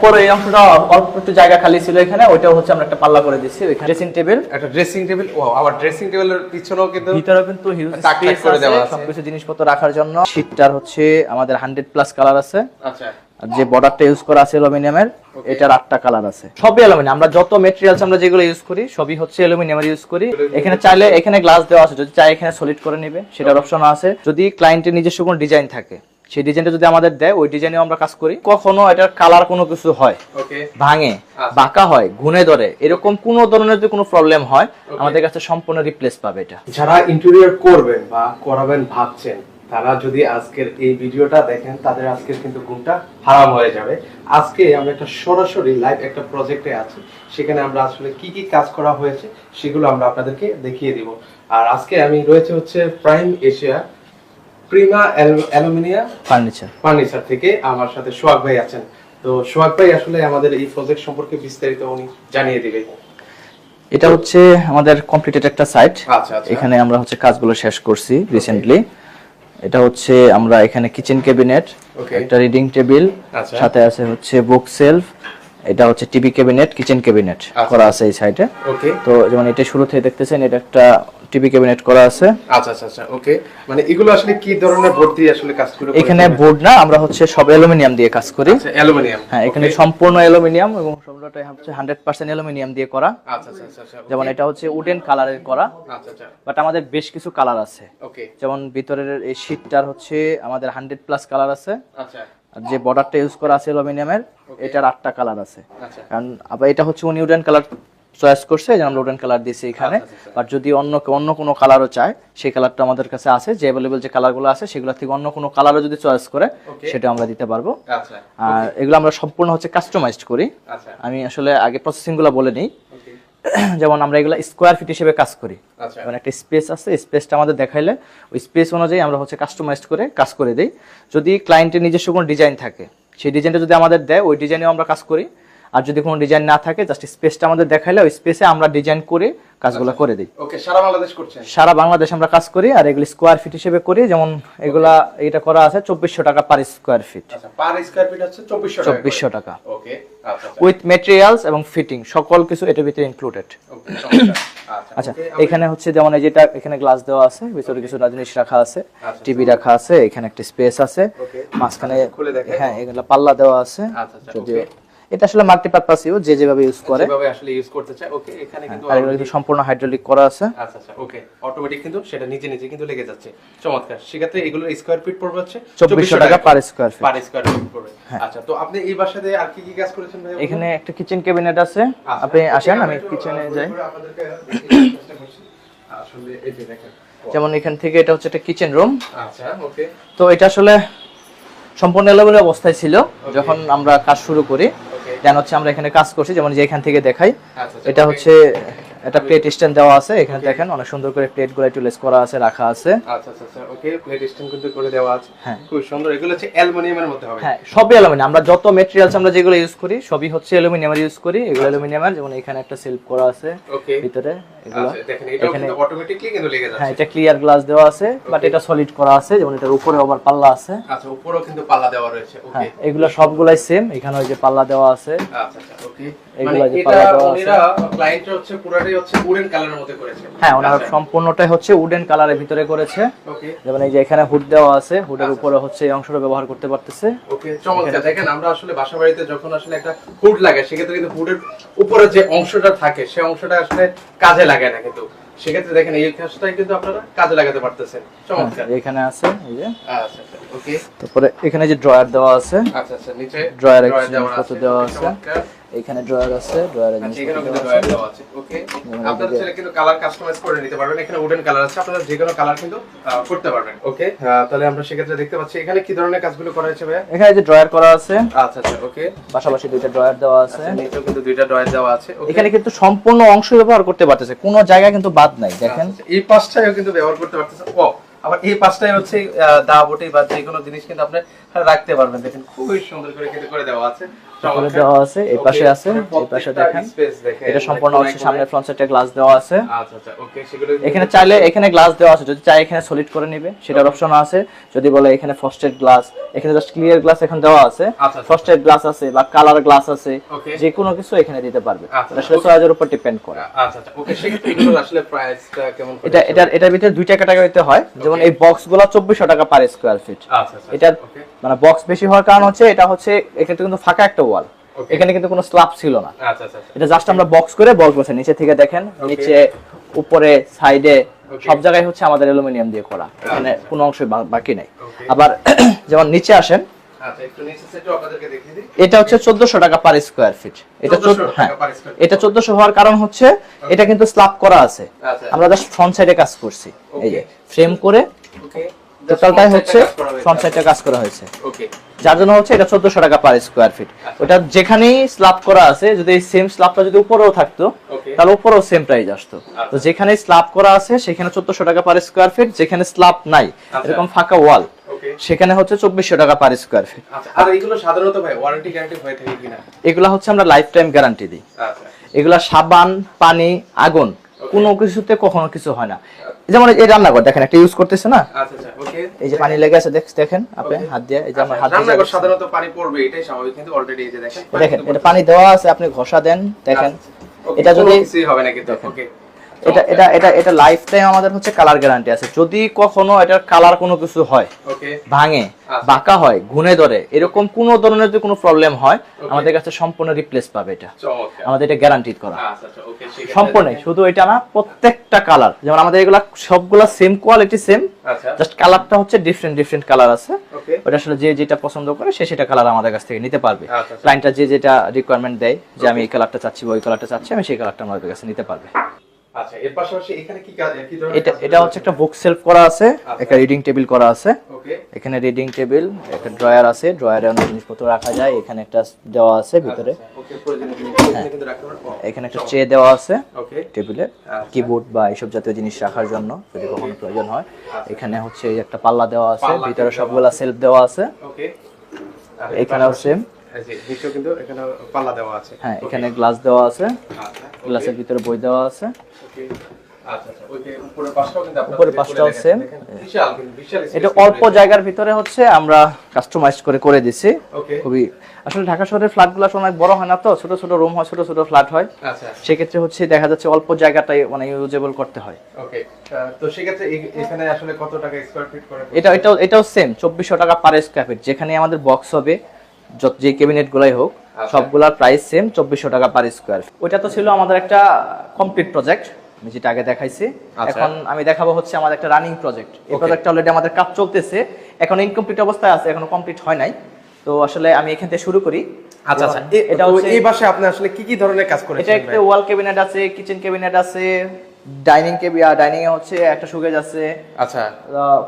উপরে এই অংশটা অল্প একটু জায়গা খালি ছিল এখানে ওইটাও হচ্ছে আমরা একটা পাল্লা করে ওইখানে ড্রেসিং টেবিল একটা ড্রেসিং টেবিল ও আবার ড্রেসিং টেবিলের পিছনেও কিন্তু ভিতরেও কিন্তু হিউজ স্পেস করে দেওয়া আছে। সবকিছু জিনিসপত্র রাখার জন্য। শীটটার হচ্ছে আমাদের হান্ড্রেড প্লাস কালার আছে। আচ্ছা। যে বর্ডারটা ইউজ করা আছে অ্যালুমিনিয়ামের এটার আটটা কালার আছে। সবই অ্যালুমিনিয়াম আমরা যত মেটেরিয়ালস আমরা যেগুলো ইউজ করি সবই হচ্ছে অ্যালুমিনিয়ামের ইউজ করি। এখানে চাইলে এখানে গ্লাস দেওয়া আছে যদি চাই এখানে সলিড করে নেবে সেটার অপশন আছে। যদি ক্লায়েন্টের নিজস্ব কোনো ডিজাইন থাকে সেই ডিজাইনটা যদি আমাদের দেয় ওই ডিজাইনেও আমরা কাজ করি। কখনো এটার কালার কোনো কিছু হয় ওকে ভাঙে আচ্ছা। বাঁকা হয় ঘুনে ধরে এরকম কোনো ধরনের যদি কোনো প্রবলেম হয় আমাদের কাছে সম্পূর্ণ রিপ্লেস পাবে এটা। যারা ইন্টেরিয়র করবেন বা করাবেন ভাবছেন তারা যদি আজকের এই ভিডিওটা দেখেন তাদের আজকের কিন্তু ঘুমটা হারাম হয়ে যাবে। আজকে আমরা একটা সরাসরি লাইভ একটা প্রজেক্টে আছি সেখানে আমরা আসলে কি কি কাজ করা হয়েছে সেগুলো আমরা আপনাদেরকে দেখিয়ে দিব। আর আজকে আমি রয়েছে হচ্ছে প্রাইম এশিয়া প্রিমা অ্যালুমিনিয়াম ফার্নিচার। ফার্নিচার থেকে আমার সাথে সোহাগ ভাই আছেন। তো সোহাগ ভাই আসলে আমাদের এই প্রজেক্ট সম্পর্কে বিস্তারিত উনি জানিয়ে এটা হচ্ছে আমাদের কমপ্লিটেড একটা সাইট আচ্ছা আচ্ছা। এখানে আমরা হচ্ছে কাজগুলো শেষ করছি রিসেন্টলি এটা হচ্ছে আমরা এখানে কিচেন ক্যাবিনেট একটা রিডিং টেবিল আচ্ছা। সাথে আছে হচ্ছে বুক সেলফ এটা হচ্ছে টিভি ক্যাবিনেট কিচেন ক্যাবিনেট। করা আছে এই সাইডে ওকে তো যেমন এটা শুরু থেকে দেখতেছেন এটা একটা টিভি ক্যাবিনেট করা আছে। আচ্ছা আচ্ছা আচ্ছা ওকে। মানে এগুলো আসলে কি ধরনের বোর্ড দিয়ে আসলে কাজগুলো এখানে বোর্ড না আমরা হচ্ছে সব অ্যালুমিনিয়াম দিয়ে কাজ করি। আচ্ছা অ্যালুমিনিয়াম হ্যাঁ এখানে সম্পূর্ণ অ্যালুমিনিয়াম এবং সম্পূর্ণটাই হচ্ছে হান্ড্রেড পার্সেন্ট অ্যালুমিনিয়াম দিয়ে করা। আচ্ছা আচ্ছা আচ্ছা আচ্ছা যেমন এটা হচ্ছে উডেন কালারের করা। আচ্ছা আচ্ছা। বাট আমাদের বেশ কিছু কালার আছে। ওকে। যেমন ভিতরের এই শীটটার হচ্ছে আমাদের হান্ড্রেড প্লাস কালার আছে। আচ্ছা। আর যে বর্ডারটা ইউজ করা আছে অ্যালুমিনিয়ামের এটার আটটা কালার আছে। আচ্ছা। কারণ আবার এটা হচ্ছে উনি উডেন কালার চয়েস করছে যে আমরা উডেন কালার দিয়েছি এখানে। আচ্ছা, আচ্ছা, বাট যদি অন্য অন্য কোনো কালারও চায় সেই কালারটা আমাদের কাছে আছে। যে অ্যাভেলেবল যে কালারগুলো আছে সেগুলো থেকে অন্য কোনো কালারও যদি চয়েস করে সেটা আমরা দিতে পারব। আচ্ছা আর এগুলো আমরা সম্পূর্ণ হচ্ছে কাস্টমাইজড করি। আচ্ছা। আমি আসলে আগে প্রসেসিংগুলো বলে নিই। যেমন আমরা এগুলো স্কোয়ার ফিট হিসেবে কাজ করি। আচ্ছা। যেমন একটা স্পেস আছে স্পেসটা আমাদের দেখাইলে ওই স্পেস অনুযায়ী আমরা হচ্ছে কাস্টমাইজড করে কাজ করে দিই। যদি ক্লায়েন্টের নিজস্ব কোনো ডিজাইন থাকে সেই ডিজাইনটা যদি আমাদের দেয় ওই ডিজাইনেও আমরা কাজ করি। আর যদি কোনো ডিজাইন না থাকে জাস্ট স্পেসটা আমাদের দেখাইলে ওই স্পেসে আমরা ডিজাইন করে কাজগুলো করে দিই। ওকে সারা বাংলাদেশ করছেন সারা বাংলাদেশ আমরা কাজ করি আর এগুলি স্কোয়ার ফিট হিসেবে করি যেমন এগুলা এটা করা আছে চব্বিশশো টাকা পার স্কোয়ার ফিট আচ্ছা পার স্কয়ার ফিট হচ্ছে 2400 টাকা চব্বিশশো টাকা। ওকে আচ্ছা আচ্ছা। উইথ মেটেরিয়ালস এবং ফিটিং সকল কিছু এটার ভিতরে ইনক্লুডেড ওকে আচ্ছা আচ্ছা এখানে হচ্ছে যেমন এই যেটা এখানে গ্লাস দেওয়া আছে ভিতরে কিছু জিনিস রাখা আছে আচ্ছা, টিভি রাখা আছে এখানে একটা স্পেস আছে. মাঝখানে খুলে দেখেন। হ্যাঁ এগুলো পাল্লা দেওয়া আছে আচ্ছা, আচ্ছা, যদিও. এটা আসলে মাল্টিপারপাস ইউজ যে যেভাবে ইউজ করে। যেভাবে আসলে ইউজ করতে চাই ওকে এখানে কিন্তু আর সম্পূর্ণ হাইড্রোলিক করা আছে। আচ্ছা আচ্ছা ওকে অটোমেটিক কিন্তু সেটা নিজে নিজে কিন্তু লেগে যাচ্ছে। চমৎকার সেক্ষেত্রে এগুলো স্কয়ার ফিট পড়বে হচ্ছে 2400 টাকা square feet। Per square feet পড়বে। আচ্ছা তো আপনি এই বাসাতে আর কি কি কাজ করেছেন ভাই এখানে একটা কিচেন ক্যাবিনেট আছে। আচ্ছা, আপনি আসেন আমি কিচেনে যাই। আসলে এই যে দেখেন যেমন এখান থেকে এটা হচ্ছে একটা কিচেন রুম আচ্ছা ওকে তো এটা আসলে সম্পূর্ণ এলোমেলো অবস্থায় ছিল যখন আমরা কাজ শুরু করি। দেন হচ্ছে আমরা এখানে কাজ করছি যেমন যে এখান থেকে দেখাই। আচ্ছা আচ্ছা, এটা হচ্ছে একটা প্লেট স্ট্যান্ড দেওয়া আছে এখানে দেখেন অনেক সুন্দর করে প্লেটগুলো একটু লেস করা আছে রাখা আছে। আচ্ছা আচ্ছা আচ্ছা ওকে প্লেট স্ট্যান্ড কিন্তু করে দেওয়া আছে। হ্যাঁ। খুব সুন্দর এগুলো হচ্ছে অ্যালুমিনিয়ামের মধ্যে হবে। হ্যাঁ সবই অ্যালুমিনিয়াম। আমরা যত মেটেরিয়ালস আমরা যেগুলো ইউজ করি সবই হচ্ছে অ্যালুমিনিয়ামের ইউজ করি এগুলো অ্যালুমিনিয়ামের যেমন এখানে একটা সেলফ করা আছে ওকে ভিতরে এগুলো। আচ্ছা দেখেন এখানে কিন্তু অটোমেটিকলি কিন্তু লেগে হ্যাঁ এটা ক্লিয়ার গ্লাস দেওয়া আছে বাট এটা সলিড করা আছে যেমন এটার উপরে আবার পাল্লা আছে। আচ্ছা উপরেও কিন্তু পাল্লা দেওয়া রয়েছে। ওকে হ্যাঁ এগুলো সবগুলাই সেম এখানে ওই যে পাল্লা দেওয়া আছে। আচ্ছা আচ্ছা ওকে এগুলো মানে যে এটা পাল্লা আছে। ক্লায়েন্টরা হচ্ছে পুরাটাই হচ্ছে উডেন কালারের মধ্যে করেছে। হ্যাঁ ওনার আচ্ছা, সম্পূর্ণটাই হচ্ছে উডেন কালারের ভিতরে করেছে। ওকে যেমন এই যে এখানে হুড দেওয়া আছে হুডের আচ্ছা। উপরে হচ্ছে এই অংশটা ব্যবহার করতে পারতেছে। ওকে চমৎকার। দেখেন আমরা আসলে বাসা বাড়িতে যখন আসলে একটা হুড লাগে সেক্ষেত্রে কিন্তু হুডের উপরে যে অংশটা থাকে সেই অংশটা আসলে কাজে লাগে না কিন্তু। সেক্ষেত্রে দেখেন এই কাজটাই কিন্তু আপনারা কাজে লাগাতে পারতেছেন। চমৎকার। হ্যাঁ, এখানে আছে এই যে। আচ্ছা। ওকে তারপরে এখানে যে ড্রয়ার দেওয়া আছে আচ্ছা আচ্ছা নিচে দেওয়া জিনিসপত্র আছে, দেওয়া আছে। এখানে ড্রয়ার আছে ড্রয়ারের আচ্ছা, জিনিসপত্র কিন্তু দেওয়া ড্রয়ার আছে। দেওয়া আছে। ওকে আপনারা চাইলে কিন্তু কালার কাস্টমাইজ করে নিতে পারবেন। এখানে উডেন কালার আছে আপনারা যে কোনো কালার কিন্তু করতে পারবেন। ওকে তাহলে আমরা সেক্ষেত্রে দেখতে পাচ্ছি এখানে কি ধরনের কাজগুলো করা হয়েছে ভাইয়া? এখানে যে ড্রয়ার করা আছে আচ্ছা আচ্ছা ওকে পাশাপাশি দুইটা ড্রয়ার দেওয়া আছে। আচ্ছা নিচেও কিন্তু দুইটা ড্রয়ার দেওয়া আছে? এখানে কিন্তু সম্পূর্ণ অংশ ব্যবহার করতে পারতেছে কোনো জায়গা কিন্তু বাদ নাই দেখেন। আচ্ছা, আচ্ছা, এই পাঁচটাও কিন্তু ব্যবহার করতে পারতেছে। ও আবার এই পাঁচটাই হচ্ছে দা বটি বা যে কোনো জিনিস কিন্তু আপনি রাখতে পারবেন। দেখেন, খুবই সুন্দর করে কিন্তু করে দেওয়া আছে। উপরে দেওয়া আছে এই পাশে আছে এই পাশে দেখেন। এটা সম্পূর্ণ হচ্ছে সামনে ফ্রন্ট সাইডে গ্লাস দেওয়া আছে। আচ্ছা আচ্ছা ওকে সেগুলো এখানে চাইলে এখানে গ্লাস দেওয়া আছে যদি চাই এখানে সলিড করে নিবে সেটার অপশন আছে। যদি বলে এখানে ফ্রস্টেড গ্লাস এখানে জাস্ট ক্লিয়ার গ্লাস এখন দেওয়া আছে। আচ্ছা। ফ্রস্টেড গ্লাস আছে বা কালার গ্লাস আছে যে কোনো কিছু এখানে দিতে পারবে। আচ্ছা, আসলে উপর ডিপেন্ড করে। আচ্ছা আচ্ছা ওকে সেক্ষেত্রে এগুলোর আসলে প্রাইসটা কেমন এটা এটার এটার ভিতরে দুইটা ক্যাটাগরিতে হয়। যেমন এই বক্সগুলো চব্বিশশো টাকা পার স্কোয়ার ফিট আচ্ছা আচ্ছা এটা মানে বক্স বেশি হওয়ার কারণ হচ্ছে এটা হচ্ছে এখানে কিন্তু ফাঁকা একটা ওয়াল এখানে কিন্তু কোনো স্ল্যাব ছিল না। আচ্ছা আচ্ছা আচ্ছা। এটা জাস্ট আমরা বক্স করে বক্স বসে নিচে থেকে দেখেন নিচে উপরে সাইডে সব জায়গায় হচ্ছে আমাদের অ্যালুমিনিয়াম দিয়ে করা। এখানে কোনো অংশ বাকি নাই। আবার যেমন নিচে আসেন। এটা হচ্ছে চোদ্দশো টাকা পার স্কোয়ার ফিট এটা হ্যাঁ। এটা চোদ্দশো হওয়ার কারণ হচ্ছে এটা কিন্তু স্ল্যাব করা আছে। আমরা জাস্ট ফ্রন্ট সাইডে কাজ করছি। এই যে ফ্রেম করে টোটালটাই হচ্ছে ফ্রন্ট কাজ করা হয়েছে। ওকে যার জন্য হচ্ছে এটা চোদ্দশো টাকা পার স্কোয়ার ফিট আচ্ছা। ওটা যেখানেই স্ল্যাব করা আছে যদি এই সেম স্ল্যাবটা যদি উপরেও থাকতো তাহলে উপরেও সেম প্রাইস আসতো। আচ্ছা। তো যেখানে স্ল্যাব করা আছে সেখানে চোদ্দশো টাকা পার স্কোয়ার ফিট যেখানে স্ল্যাব নাই আচ্ছা। এরকম ফাঁকা ওয়াল সেখানে হচ্ছে চব্বিশশো টাকা পার স্কোয়ার ফিট আচ্ছা। আর এগুলো সাধারণত ভাই ওয়ারেন্টি গ্যারান্টি হয়ে থাকে কিনা? এগুলা হচ্ছে আমরা লাইফ টাইম গ্যারান্টি দিই। আচ্ছা। এগুলা সাবান পানি আগুন কোনো কিছুতে কখনো কিছু হয় না। যেমন এই রান্নাঘর দেখেন একটা ইউজ করতেছে না? আচ্ছা আচ্ছা এই যে পানি লেগে আছে দেখ- দেখেন আপনি হাত দিয়ে এই যে আমার আচ্ছা, হাত রান্নাঘর সাধারণত পানি পড়বে এটাই স্বাভাবিক কিন্তু অলরেডি এই যে দেখেন দেখেন এটা পানি দেওয়া আছে আপনি ঘষা দেন দেখেন। এটা যদি হবে না কিন্তু ওকে এটা এটা এটা এটা লাইফ টাইম আমাদের হচ্ছে কালার গ্যারান্টি আছে। যদি কখনো এটার কালার কোনো কিছু হয় ভাঙে আচ্ছা। বাঁকা হয় ঘুনে ধরে এরকম কোনো ধরনের যদি কোনো প্রবলেম হয় আমাদের কাছে সম্পূর্ণ রিপ্লেস পাবে এটা। আমাদের এটা করা। আচ্ছা আচ্ছা সম্পূর্ণ শুধু এটা না প্রত্যেকটা কালার যেমন আমাদের এগুলা সবগুলা সেম কোয়ালিটি সেম জাস্ট কালারটা হচ্ছে ডিফারেন্ট ডিফারেন্ট কালার আছে। ওটা আসলে যে যেটা পছন্দ করে সে সেটা কালার আমাদের কাছ থেকে নিতে পারবে। ক্লায়েন্টটা যে যেটা রিকোয়ারমেন্ট দেয় যে আমি এই কালারটা চাচ্ছি ওই কালারটা চাচ্ছি আমি সেই কালারটা আমাদের কাছে নিতে পারবে। আচ্ছা এর পাশাপাশি এখানে কি কাজ কি ধরনের এটা এটা হচ্ছে একটা বুক সেলফ করা আছে একটা রিডিং টেবিল করা আছে। ওকে এখানে রিডিং টেবিল একটা ড্রয়ার আছে ড্রয়ারে অনেক জিনিসপত্র রাখা যায় এখানে একটা দেওয়া আছে ভিতরে। ওকে প্রয়োজনীয় জিনিস এখানে একটা ট্রে দেওয়া আছে টেবিলে আচ্ছা। কিবোর্ড বা এইসব জাতীয় জিনিস রাখার জন্য যদি কখনো প্রয়োজন হয়। এখানে হচ্ছে একটা পাল্লা দেওয়া আছে ভিতরে সবগুলা সেলফ দেওয়া আছে। ওকে এখানেও সেম কিন্তু এখানে পাল্লা দেওয়া আছে। হ্যাঁ এখানে গ্লাস দেওয়া আছে। আচ্ছা গ্লাসের ভিতরে বই দেওয়া আছে। পাশটাও এটা অল্প জায়গার ভিতরে হচ্ছে আমরা কাস্টমাইজ করে করে দিছি। খুবই আসলে ঢাকা শহরের ফ্ল্যাটগুলো অনেক বড় হয় না তো ছোট ছোট রুম হয় ছোট ছোট ফ্ল্যাট হয়। আচ্ছা। সেক্ষেত্রে হচ্ছে দেখা যাচ্ছে অল্প জায়গাটাই মানে ইউজেবল করতে হয়। তো সেক্ষেত্রে এখানে আসলে কত টাকা স্কয়ার ফিট করে এটা এটাও এটাও সেম চব্বিশশো টাকা পার স্কোয়ার ফিট যেখানে আমাদের বক্স হবে যত যে ক্যাবিনেট গুলাই হোক আচ্ছা। সবগুলার প্রাইস সেম চব্বিশশো টাকা পার স্কোয়ার ওইটা তো ছিল আমাদের একটা কমপ্লিট প্রজেক্ট আমি যেটা আগে দেখাইছি। আচ্ছা। এখন আমি দেখাবো হচ্ছে আমাদের একটা রানিং প্রজেক্ট এই প্রজেক্টটা অলরেডি আমাদের কাজ চলতেছে এখন ইনকমপ্লিট অবস্থায় আছে এখনও কমপ্লিট হয় নাই। তো আসলে আমি এখান থেকে শুরু করি। আচ্ছা আচ্ছা। এটা হচ্ছে এই বাসায় আপনি আসলে কি কি ধরনের কাজ এটা একটা ওয়াল ক্যাবিনেট আছে কিচেন ক্যাবিনেট আছে ডাইনিং কেবিয়া ডাইনিং এ হচ্ছে একটা সুগেজ আছে। আচ্ছা।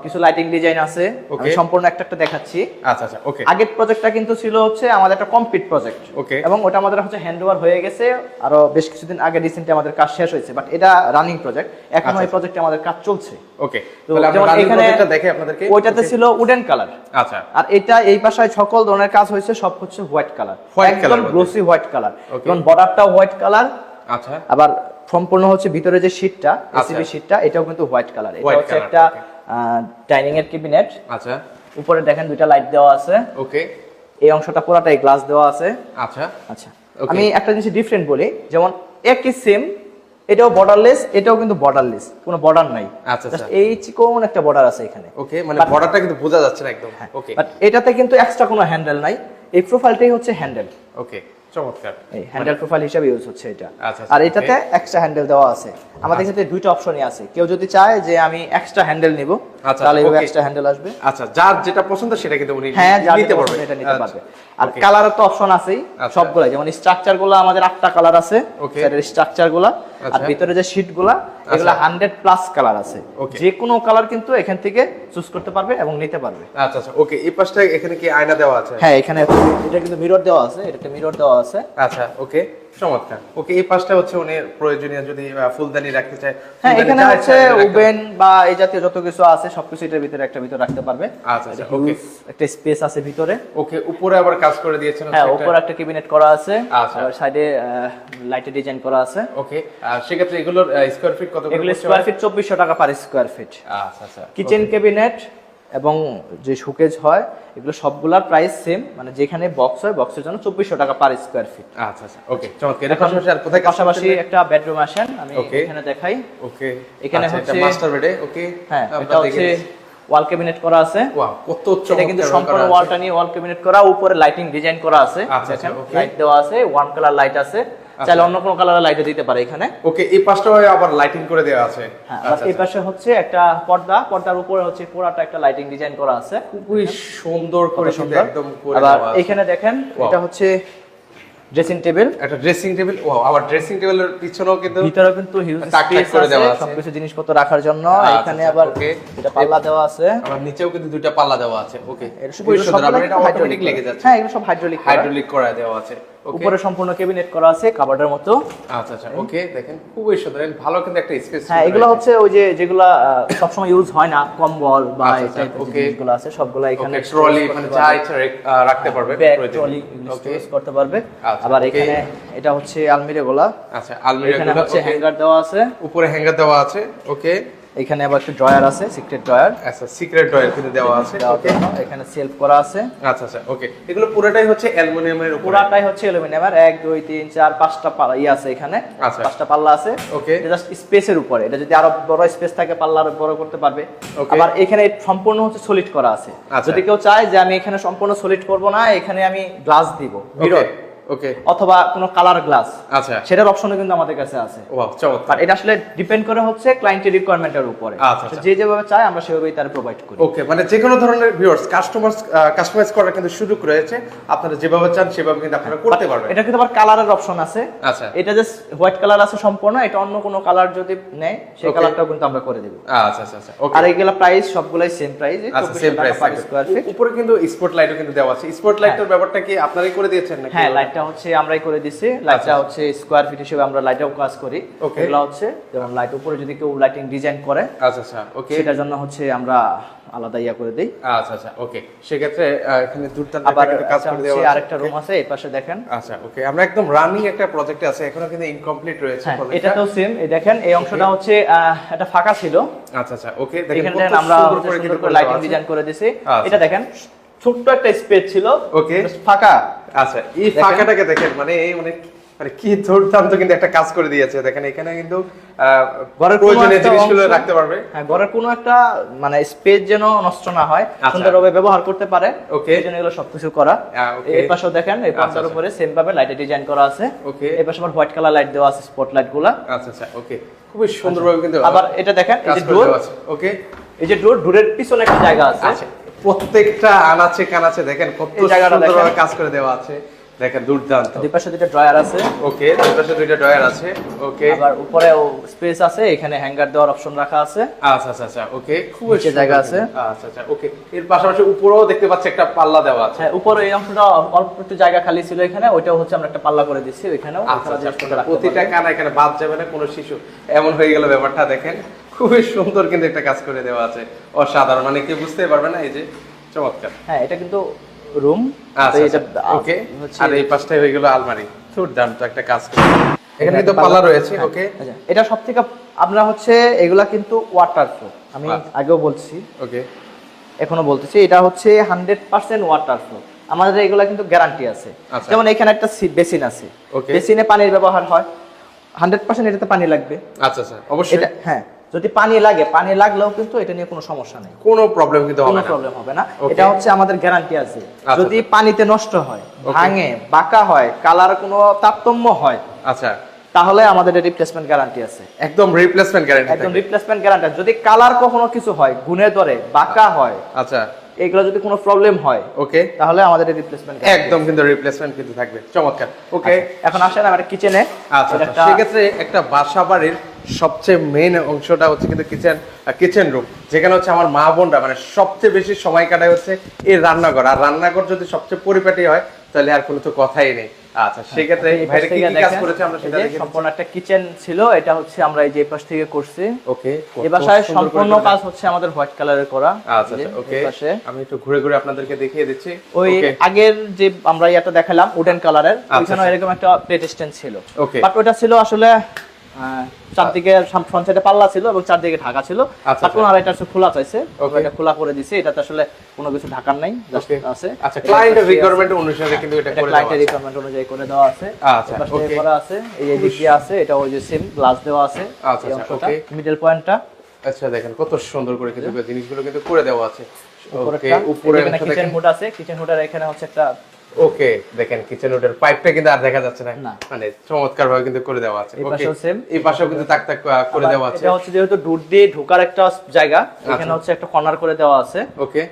কিছু লাইটিং ডিজাইন আছে। আমি সম্পূর্ণ একটা একটা দেখাচ্ছি। আচ্ছা আচ্ছা ওকে আগের প্রজেক্টটা কিন্তু ছিল হচ্ছে আমাদের একটা কমপ্লিট প্রজেক্ট Okay. এবং ওটা আমাদের হচ্ছে হ্যান্ড ওভার হয়ে গেছে। আরও বেশ কিছুদিন আগে রিসেন্টলি আমাদের কাজ শেষ হয়েছে। বাট এটা রানিং প্রজেক্ট এখন ওই প্রজেক্টে আমাদের কাজ চলছে। ওকে তো আমরা এখানে প্রজেক্টটা দেখে আপনাদেরকে ওইটাতে ছিল উডেন কালার আচ্ছা। আর এটা এই পাশায় সকল ধরনের কাজ হয়েছে সব হচ্ছে white colour white colour glossy white colour. যেমন বর্ডারটাও হোয়াইট কালার আচ্ছা। আবার সম্পূর্ণ হচ্ছে ভিতরে যে শীটটা। এসিবি শীটটা এটাও কিন্তু হোয়াইট কালার এটা হচ্ছে একটা ডাইনিং এর ক্যাবিনেট আচ্ছা। উপরে দেখেন দুইটা লাইট দেওয়া আছে। ওকে। এই অংশটা পুরোটাই গ্লাস দেওয়া আছে। আচ্ছা। আচ্ছা। আমি একটা জিনিস ডিফারেন্ট বলি যেমন একই সেম এটাও বর্ডারলেস এটাও কিন্তু বর্ডারলেস কোনো বর্ডার নাই। আচ্ছা, আচ্ছা। এই চিকন একটা বর্ডার আছে এখানে। ওকে মানে বর্ডারটা কিন্তু বোঝা যাচ্ছে না একদম। ওকে। বাট এটাতে কিন্তু এক্সট্রা কোনো হ্যান্ডেল নাই। এই প্রোফাইলটাই হচ্ছে হ্যান্ডেল ওকে। চমৎকার। এই হ্যান্ডেল প্রোফাইল হিসেবে ইউজ হচ্ছে এটা। আচ্ছা, আর আচ্ছা, এটাতে এক্সট্রা হ্যান্ডেল দেওয়া আছে। আমাদের ক্ষেত্রে দুইটা অপশনই আছে। কেউ যদি চায় যে আমি এক্সট্রা হ্যান্ডেল নিব আচ্ছা, তাহলে okay. এক্সট্রা হ্যান্ডেল আসবে। আচ্ছা যার যেটা পছন্দ সেটা কিন্তু উনি হ্যাঁ নিতে পারবে। এটা নিতে আচ্ছা, পারবে। আর কালারের তো অপশন আছেই আচ্ছা। সবগুলাই। যেমন স্ট্রাকচারগুলো আমাদের আটটা কালার আছে সেটার স্ট্রাকচারগুলা আর আচ্ছা। ভিতরে যে শীটগুলা এগুলা হান্ড্রেড প্লাস কালার আছে। Okay. যে কোনো কালার কিন্তু এখান থেকে চুজ করতে পারবে এবং নিতে পারবে। আচ্ছা আচ্ছা ওকে এই পাশটা এখানে কি আয়না দেওয়া আছে? হ্যাঁ এখানে এটা কিন্তু মিরর দেওয়া আছে এটা একটা মিরর দেওয়া আছে। আচ্ছা ওকে চমৎকার। ওকে এই পাশটা হচ্ছে উনি প্রয়োজনীয় যদি ফুলদানি রাখতে চায়। হ্যাঁ এখানে হচ্ছে ওভেন বা এই জাতীয় যত কিছু আছে সবকিছু এটার ভিতরে একটা ভিতরে রাখতে পারবে। আচ্ছা, আচ্ছা, একটা স্পেস আছে ভিতরে। ওকে উপরে আবার কাজ করে দিয়েছেন হ্যাঁ উপরে একটা ক্যাবিনেট করা আছে। আচ্ছা। আর সাইডে লাইটের ডিজাইন করা আছে। ওকে সেক্ষেত্রে এগুলোর স্কোয়ার ফিট কত এগুলো স্কোয়ার ফিট চব্বিশশো টাকা পার স্কোয়ার ফিট আচ্ছা আচ্ছা কিচেন ক্যাবিনেট এবং যে শোকেজ হয় এগুলো সবগুলার প্রাইস সেম মানে যেখানে বক্স হয় বক্সের জন্য চব্বিশশো টাকা পার স্কোয়ার ফিট আচ্ছা আচ্ছা ওকে চমৎকার। এর পাশাপাশি আর কোথায় পাশাপাশি একটা বেডরুম আসেন আমি এখানে দেখাই। ওকে এখানে হচ্ছে- মাস্টার বেডে ওকে হ্যাঁ এটা হচ্ছে ওয়াল ক্যাবিনেট করা আছে। ওয়াও কত এটা কিন্তু সম্পূর্ণ। ওয়ালটা নিয়ে ওয়াল ক্যাবিনেট করা উপরে লাইটিং ডিজাইন করা আছে। আচ্ছা, আচ্ছা, লাইট দেওয়া আছে ওয়ান কালার লাইট আছে। চাইলে অন্য কোনো কালারের লাইটও দিতে পারে এখানে। ওকে এই পাশটাও আবার লাইটিং করে দেওয়া আছে। হ্যাঁ আচ্ছা, এই পাশে হচ্ছে একটা পর্দা। পর্দার উপরে হচ্ছে পুরাটা একটা লাইটিং ডিজাইন করা আছে। খুবই সুন্দর করে সুন্দর। একদম করে আবার এখানে দেখেন এটা হচ্ছে ড্রেসিং টেবিল একটা ড্রেসিং টেবিল ও আবার ড্রেসিং টেবিলের পিছনেও কিন্তু ভিতরে কিন্তু হিউজ স্পেস করে দেওয়া আছে। সবকিছু জিনিসপত্র রাখার জন্য। আচ্ছা, এখানে আচ্ছা, আবার. এটা পাল্লা দেওয়া আছে। আবার নিচেও কিন্তু দুইটা পাল্লা দেওয়া আছে। ওকে এটা অটোমেটিক hydraulic লেগে যাচ্ছে। হ্যাঁ এগুলো সব হাইড্রোলিক হাইড্রোলিক করা দেওয়া আছে। উপরে সম্পূর্ণ ক্যাবিনেট করা আছে কাবার্ডের মতো। আচ্ছা আচ্ছা ওকে দেখেন খুবই সুন্দর এর ভালো কিন্তু একটা স্পেস হ্যাঁ এগুলো হচ্ছে ওই যে যেগুলা সবসময় ইউজ হয় না কম্বল বা আচ্ছা, এই আচ্ছা, টাইপের যে আছে সবগুলো এখানে ট্রলি মানে যা ইচ্ছা রাখতে পারবে ব্যাগ ট্রলি ওকে ইউজ করতে পারবে। আচ্ছা, আবার এখানে এটা হচ্ছে আলমিরা গুলা আচ্ছা আলমিরা এখানে হচ্ছে হ্যাঙ্গার দেওয়া আছে। উপরে হ্যাঙ্গার দেওয়া আছে ওকে এখানে আবার একটা ড্রয়ার আছে সিক্রেট ড্রয়ার। আচ্ছা সিক্রেট ড্রয়ার কিন্তু দেওয়া আছে ওকে। এখানে সেলফ করা আছে। আচ্ছা আচ্ছা ওকে। এগুলো পুরোটাই হচ্ছে অ্যালুমিনিয়ামের উপরে। পুরাটাই হচ্ছে অ্যালুমিনিয়ামের এক দুই তিন চার পাঁচটা পাল্লা ইয়ে আছে এখানে। আচ্ছা। পাঁচটা পাল্লা আছে। ওকে। এটা জাস্ট স্পেসের উপরে। এটা যদি আরও বড় স্পেস থাকে পাল্লা আরও বড় করতে পারবে। Okay. আবার এখানে সম্পূর্ণ হচ্ছে সলিড করা আছে। আচ্ছা। যদি কেউ চায় যে আমি এখানে সম্পূর্ণ সলিড করব না এখানে আমি গ্লাস দিব। মিরর ওকে অথবা কোনো কালার গ্লাস আচ্ছা। সেটার অপশনও কিন্তু আমাদের কাছে আছে। ওয়াও চমৎকার। এটা আসলে ডিপেন্ড করে হচ্ছে ক্লায়েন্টের রিকোয়ারমেন্টের উপরে। আচ্ছা, আচ্ছা। যে যেভাবে চায় আমরা সেভাবেই তার প্রোভাইড করি। ওকে মানে যে কোনো ধরনের ভিউয়ার্স কাস্টমার কাস্টমাইজ করার কিন্তু সুযোগ রয়েছে। আপনারা যেভাবে চান সেভাবে কিন্তু আপনারা করতে পারবেন। এটা কিন্তু আবার কালারের অপশন আছে। আচ্ছা। এটা জাস্ট হোয়াইট কালার আছে সম্পূর্ণ এটা অন্য কোনো কালার যদি নেয় সেই. কালারটাও কিন্তু আমরা করে দেব। আচ্ছা আচ্ছা আচ্ছা। ওকে আর এইগুলা প্রাইস সবগুলাই সেম প্রাইস আচ্ছা সেম প্রাইস স্কয়ার ফিট উপরে কিন্তু স্পট লাইটও কিন্তু দেওয়া আছে। স্পট লাইটের ব্যাপারটা কি আপনারাই করে দিয়েছেন নাকি? হ্যাঁ লাইটটা হচ্ছে আমরাই করে দিছি। লাইটটা হচ্ছে স্কয়ার ফিট হিসেবে আমরা লাইটেও কাজ করি. এগুলা হচ্ছে যেমন লাইট উপরে যদি কেউ লাইটিং ডিজাইন করে আচ্ছা আচ্ছা ওকে সেটার জন্য হচ্ছে আমরা আলাদা ইয়া করে দিই। আচ্ছা আচ্ছা ওকে সেক্ষেত্রে এখানে দুর্দান্ত আবার কাজ করে দেওয়া আছে। আরেকটা রুম আছে এই পাশে দেখেন। আচ্ছা ওকে আমরা একদম রানিং একটা প্রজেক্টে আছে এখনও কিন্তু ইনকমপ্লিট রয়েছে হ্যাঁ project টা। এটাতেও সেম এই দেখেন এই অংশটা হচ্ছে একটা ফাঁকা ছিল। আচ্ছা আচ্ছা ওকে দেখেন আমরা সুন্দর করে লাইটিং ডিজাইন করে দিছি। আচ্ছা। এটা দেখেন ছোট্ট একটা স্পেস ছিল। ওকে ফাঁকা আচ্ছা এই। ফাঁকাটাকে দেখেন মানে এই মানে মানে কি দুর্দান্ত কিন্তু একটা কাজ করে দিয়েছে। দেখেন এখানে কিন্তু ঘরের প্রয়োজনীয় জিনিসগুলো রাখতে পারবে। হ্যাঁ ঘরের কোনো একটা মানে স্পেস যেন নষ্ট না হয় আচ্ছা। সুন্দরভাবে ব্যবহার করতে পারে। Okay. এই জন্য এগুলো সবকিছু করা. এই পাশেও দেখেন এই পাশটার আচ্ছা। উপরে সেম ভাবে লাইটে ডিজাইন করা আছে। Okay. এই পাশে আবার হোয়াইট কালার লাইট দেওয়া আছে স্পট লাইটগুলা। আচ্ছা আচ্ছা ওকে খুবই সুন্দরভাবে কিন্তু আবার এটা দেখেন এই যে ডোর ওকে এই যে ডোর ডোরের পিছনে একটা জায়গা আছে। আচ্ছা। প্রত্যেকটা আনাচে কানাচে দেখেন কত সুন্দরভাবে কাজ করে দেওয়া আছে। দেখেন দুর্দান্ত। দুই পাশে দুটো ড্রয়ার আছে। ওকে দুই পাশে দুইটা ড্রয়ার আছে। ওকে। আবার উপরে স্পেস আছে এখানে হ্যাঙ্গার দেওয়ার অপশন রাখা আছে। আচ্ছা আচ্ছা আচ্ছা ওকে খুবই নিচে জায়গা আছে। আচ্ছা আচ্ছা ওকে এর পাশাপাশি উপরেও দেখতে পাচ্ছি একটা পাল্লা দেওয়া আছে। হ্যাঁ উপরে এই অংশটা অল্প একটু জায়গা খালি ছিল এখানে ওইটাও হচ্ছে আমরা একটা পাল্লা করে দিচ্ছি ওইখানেও আচ্ছা আচ্ছা প্রতিটা। কানা এখানে বাদ যাবে না কোনো শিশু। এমন হয়ে গেল ব্যাপারটা দেখেন। খুবই সুন্দর কিন্তু একটা কাজ করে দেওয়া আছে। অসাধারণ। মানে কেউ বুঝতে পারবে না এই যে চমৎকার। হ্যাঁ এটা কিন্তু রুম। আচ্ছা ওকে আর এই পাশটাই হয়ে গেল আলমারি। দুর্দান্ত একটা কাজ করে। এখানে কিন্তু পাল্লা রয়েছে ওকে আচ্ছা, এটা সব থেকে আমরা হচ্ছে এগুলা কিন্তু ওয়াটার প্রুফ আমি আচ্ছা। আগেও বলছি। ওকে এখনও বলতেছি এটা হচ্ছে হান্ড্রেড পার্সেন্ট ওয়াটার প্রুফ আমাদের এগুলা কিন্তু গ্যারান্টি আছে। আচ্ছা। যেমন এখানে একটা বেসিন আছে. বেসিনে পানির ব্যবহার হয়। হান্ড্রেড পার্সেন্ট এটাতে পানি লাগবে। আচ্ছা আচ্ছা। অবশ্যই। হ্যাঁ। যদি পানি লাগে পানি লাগলেও কিন্তু এটা নিয়ে কোনো সমস্যা নেই। কোনো প্রবলেম কিন্তু হবে না। প্রবলেম হবে না। এটা হচ্ছে আমাদের গ্যারান্টি আছে। আচ্ছা, যদি পানিতে নষ্ট হয় ভাঙে বাঁকা হয় কালার কোনো তারতম্য হয় আচ্ছা। তাহলে আমাদের রিপ্লেসমেন্ট গ্যারান্টি আছে। একদম রিপ্লেসমেন্ট গ্যারান্টি একদম রিপ্লেসমেন্ট গ্যারান্টি যদি কালার কখনো কিছু হয় গুণে ধরে বাঁকা হয় আচ্ছা। এগুলো যদি কোনো প্রবলেম হয় ওকে তাহলে আমাদের রিপ্লেসমেন্ট একদম কিন্তু রিপ্লেসমেন্ট কিন্তু থাকবে। চমৎকার। ওকে এখন আসেন আমার কিচেনে আচ্ছা আচ্ছা। সেক্ষেত্রে একটা বাসা বাড়ির সবচেয়ে মেইন অংশটা হচ্ছে কিন্তু কিচেন কিচেন রুম যেখানে হচ্ছে আমার মা বোনরা মানে সবচেয়ে বেশি সময় কাটায় হচ্ছে এই রান্নাঘর। আর রান্নাঘর যদি সবচেয়ে পরিপাটি হয় তাহলে আর কোনো তো কথাই নেই। আচ্ছা সেক্ষেত্রে ভাইরা কি কি কাজ করেছে আমরা সেটা যে সম্পূর্ণ একটা কিচেন ছিল এটা হচ্ছে আমরা এই যে পাশ থেকে করছি। ওকে এই বাসায় সম্পূর্ণ কাজ হচ্ছে আমাদের হোয়াইট করা আচ্ছা আচ্ছা ওকে। আমি একটু ঘুরে ঘুরে আপনাদেরকে দেখিয়ে দিচ্ছি। ওই আগের যে আমরা এটা দেখালাম উডেন কালারের ওইখানে আচ্ছা। এরকম একটা প্লেট স্ট্যান্ড ছিল। ওকে। বাট ওটা ছিল আসলে চারদিকে ফ্রন্ট পাল্লা ছিল এবং চারদিকে ঢাকা ছিল। বাট ওনারা এটা খোলা চাইছে। এটা খোলা করে দিছে। এটাতে আসলে কোনো কিছু ঢাকার নাই আছে। আচ্ছা ক্লায়েন্টের রিকোয়ারমেন্ট অনুসারে কিন্তু এটা করে ক্লায়েন্টের রিকোয়ারমেন্ট অনুযায়ী করে দেওয়া আছে। আচ্ছা, okay. করা আছে এই যে দিক আছে এটা ওই যে সেম গ্লাস দেওয়া আছে আচ্ছা, অংশটা মিডল পয়েন্টটা আচ্ছা দেখেন কত সুন্দর করে কিন্তু জিনিসগুলো কিন্তু করে দেওয়া আছে। ওকে উপরে এখানে কিচেন হুড আছে। কিচেন হুডের এখানে হচ্ছে একটা ওকে দেখেন কিচেন ওটার পাইপটা কিন্তু আর দেখা যাচ্ছে না। মানে চমৎকার ভাবে কিন্তু করে দেওয়া আছে। ওকে এই পাশেও কিন্তু তাক তাক করে দেওয়া আছে। এটা হচ্ছে যেহেতু ডুর দিয়ে ঢোকার একটা জায়গা এখানে আচ্ছা। হচ্ছে একটা কর্নার করে দেওয়া আছে। ওকে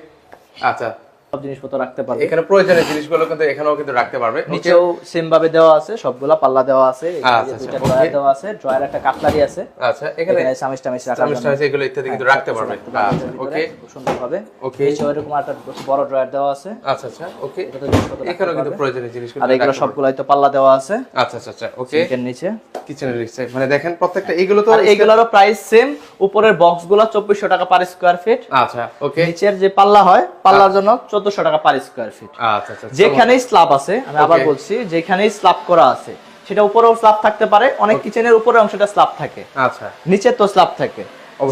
আচ্ছা। সব জিনিসপত্র রাখতে পারবে। এখানে প্রয়োজনীয় জিনিসগুলো কিন্তু এখানেও কিন্তু রাখতে পারবে। নিচেও সেম ভাবে দেওয়া আছে সবগুলা পাল্লা দেওয়া আছে আচ্ছা, আচ্ছা, দুইটা ড্রয়ার দেওয়া আছে ড্রয়ার একটা কাটলারি আছে। আচ্ছা এখানে টামিচ রাখার চামচ জন্য টামচ এগুলো ইত্যাদি কিন্তু রাখতে পারবে। আচ্ছা ওকে. নিচে এরকম একটা বড় ড্রয়ার দেওয়া আছে। আচ্ছা আচ্ছা ওকে এখানেও কিন্তু প্রয়োজনীয় জিনিসগুলো আর এগুলো সবগুলাই তো পাল্লা দেওয়া আছে। আচ্ছা আচ্ছা আচ্ছা ওকে সিঙ্কের নিচে। কিচেনের রিক্সাইড মানে দেখেন প্রত্যেকটা এগুলো তো এগুলোরও প্রাইস সেম উপরের বক্সগুলো চব্বিশশো টাকা পার স্কোয়ার ফিট আচ্ছা ওকে নিচের যে পাল্লা হয় পাল্লার জন্য চোদ্দশো টাকা পার স্কোয়ার ফিট যেখানে আচ্ছা যেখানেই স্ল্যাব আছে আমি আবার বলছি যেখানেই স্ল্যাব করা আছে সেটা উপরেও স্ল্যাব থাকতে পারে অনেক কিচেনের উপরে অংশটা স্ল্যাব থাকে। আচ্ছা। নিচে তো স্ল্যাব থাকে।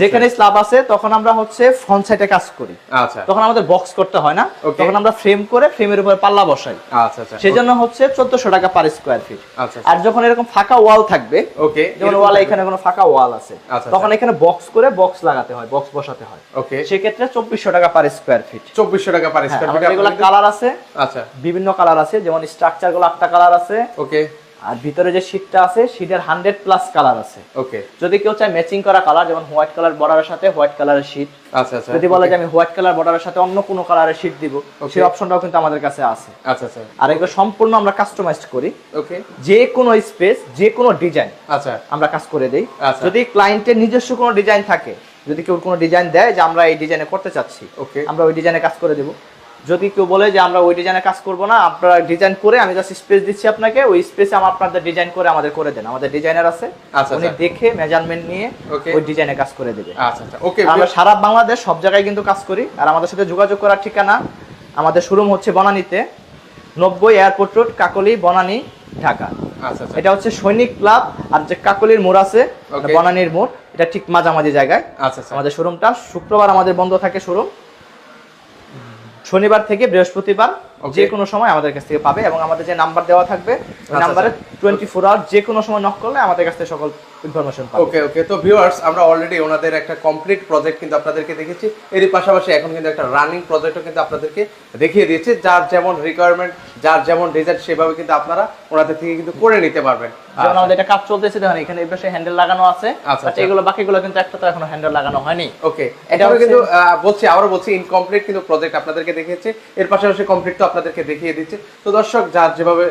যেখানে স্ল্যাব আছে তখন আমরা হচ্ছে ফ্রন্ট সাইডে কাজ করি। আচ্ছা। তখন আমাদের বক্স করতে হয় না। তখন আমরা ফ্রেম করে ফ্রেমের উপর পাল্লা বসাই। আচ্ছা আচ্ছা। সেজন্য হচ্ছে চোদ্দশো টাকা পার স্কোয়ার ফিট আচ্ছা আর যখন এরকম ফাঁকা ওয়াল থাকবে ওকে যেমন ওয়ালে এখানে কোনো ফাঁকা ওয়াল আছে আচ্ছা, তখন এখানে বক্স করে বক্স লাগাতে হয় বক্স বসাতে হয়। ওকে সেক্ষেত্রে চব্বিশশো টাকা পার স্কোয়ার ফিট চব্বিশশো টাকা পার স্কোয়ার ফিট যেগুলো কালার আছে আচ্ছা। বিভিন্ন কালার আছে যেমন স্ট্রাকচারগুলো আটটা কালার আছে। ওকে আর ভিতরে যে শীটটা আছে শীটের হান্ড্রেড প্লাস কালার আছে। ওকে যদি কেউ চায় ম্যাচিং করা কালার যেমন হোয়াইট কালার বর্ডারের সাথে হোয়াইট কালারের শীট আচ্ছা আচ্ছা যদি বলে যে আমি হোয়াইট কালার বর্ডারের সাথে অন্য কোনো কালারের শীট দিব সেই অপশনটাও কিন্তু আমাদের কাছে আছে। আচ্ছা আচ্ছা। আর এগুলো সম্পূর্ণ আমরা কাস্টমাইজড করি। ওকে যে কোনো স্পেস যে কোনো ডিজাইন আচ্ছা। আমরা কাজ করে দেই। আচ্ছা। যদি ক্লায়েন্টের নিজস্ব কোনো ডিজাইন থাকে যদি কেউ কোনো ডিজাইন দেয় যে আমরা এই ডিজাইনে করতে চাচ্ছি ওকে আমরা ওই ডিজাইনে কাজ করে দেব। যদি কেউ বলে যে আমরা ওই ডিজাইনে কাজ করব না আপনারা ডিজাইন করে আমি জাস্ট স্পেস দিচ্ছি আপনাকে ওই স্পেসে আমার আপনাদের ডিজাইন করে আমাদের করে দেন। আমাদের ডিজাইনার আছে আচ্ছা, উনি আচ্ছা। দেখে মেজারমেন্ট নিয়ে ওই ডিজাইনে কাজ করে দেবে। আচ্ছা আচ্ছা। ওকে আমরা সারা বাংলাদেশ সব জায়গায় কিন্তু কাজ করি। আর আমাদের সাথে যোগাযোগ করার ঠিকানা আমাদের শোরুম হচ্ছে বনানীতে নব্বই এয়ারপোর্ট রোড কাকলি বনানী ঢাকা। এটা হচ্ছে সৈনিক ক্লাব আর যে কাকলির মোড় আছে. বনানীর মোড় এটা ঠিক মাঝামাঝি জায়গায়। আচ্ছা আমাদের শোরুমটা শুক্রবার আমাদের বন্ধ থাকে শোরুম শনিবার থেকে বৃহস্পতিবার. যে কোনো সময় আমাদের কাছ থেকে পাবে এবং আমাদের যে নাম্বার দেওয়া থাকবে ওই আচ্ছা, নাম্বারে টোয়েন্টি ফোর আওয়ার যে কোনো সময় নক করলে আমাদের কাছ থেকে সকল ইনফরমেশন পাবে। ওকে ওকে তো ভিউয়ার্স আমরা অলরেডি ওনাদের একটা কমপ্লিট প্রজেক্ট কিন্তু আপনাদেরকে দেখেছি। এরই পাশাপাশি এখন কিন্তু একটা রানিং প্রজেক্টও কিন্তু আপনাদেরকে দেখিয়ে দিয়েছে। যার যেমন রিকোয়ারমেন্ট যার যেমন ডিজাইন সেভাবে কিন্তু আপনারা ওনাদের থেকে কিন্তু করে নিতে পারবেন। যেমন আমাদের এটা কাজ চলতেছে দেখেন এখানে এই পাশে হ্যান্ডেল লাগানো আছে। আচ্ছা, আচ্ছা। এগুলো বাকিগুলো কিন্তু একটা তো এখনও হ্যান্ডেল লাগানো হয়নি। ওকে এটা কিন্তু আহ, বলছি আবারও বলছি ইনকমপ্লিট কিন্তু প্রজেক্ট আপনাদেরকে দেখিয়েছে। এর পাশাপাশি কমপ্লিট তো আপনাদেরকে দেখিয়ে দিচ্ছে। তো দর্শক যার যেভাবে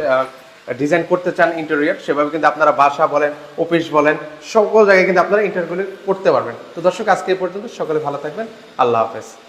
ডিজাইন করতে চান ইন্টেরিয়ার সেভাবে কিন্তু আপনারা বাসা বলেন অফিস বলেন, সকল জায়গায় কিন্তু আপনারা ইন্টারভিউ করতে পারবেন। তো দর্শক, আজকে এই পর্যন্ত। সকলে ভালো থাকবেন। আল্লাহ হাফেজ।